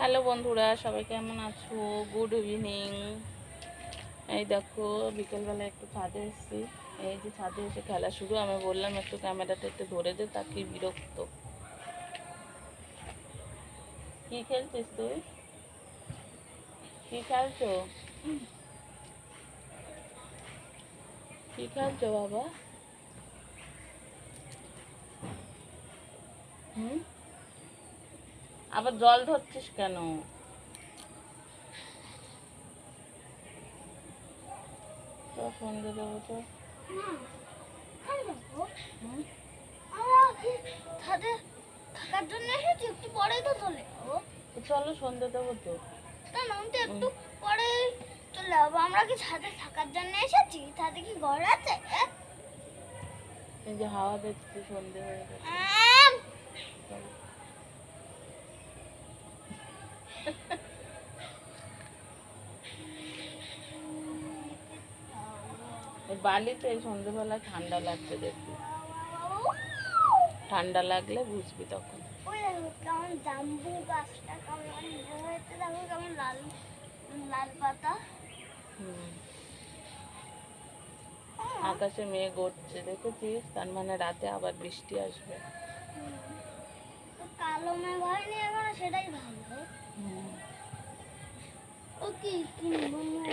Hello বন্ধুরা, সবাই কেমন আছো? গুড ইভিনিং এই দেখো বিকেলবেলা একটু ছাদে এসেছি। এই যে ছাদে এসে খেলা শুরু, আমি বললাম একটু ক্যামেরাটা একটু ধরে দে তাকে বিরক্ত। কি খেলছিস তুই? কি খেলছো? কি খেলছো বাবা? হুম? আবার জল ধরছিস কেন? থাকার জন্য এসেছি একটু পরেই তো চলে চলো সন্ধে দেবো তো। তো একটু পরে চলে যাব আমরা কি ছাদে থাকার জন্য এসেছি ছাদে কি ঘর আছে এই যে হাওয়া দেখছি, সন্ধে হয়ে গেছে আম, চলো। এই বালিতে এই সন্ধেবেলা ঠান্ডা লাগছে দেখবি। ঠান্ডা লাগলে বুঝবি তখন। কেমন জাম্বু গাছটা কেমন দেখো কেমন লাল লাল পাতা। হুম। আকাশে মেঘ উঠছে দেখেছিস? তার মানে রাতে আবার বৃষ্টি আসবে। কালো মেঘ হয়নি এখনও সেটাই ভালো 弟弟么么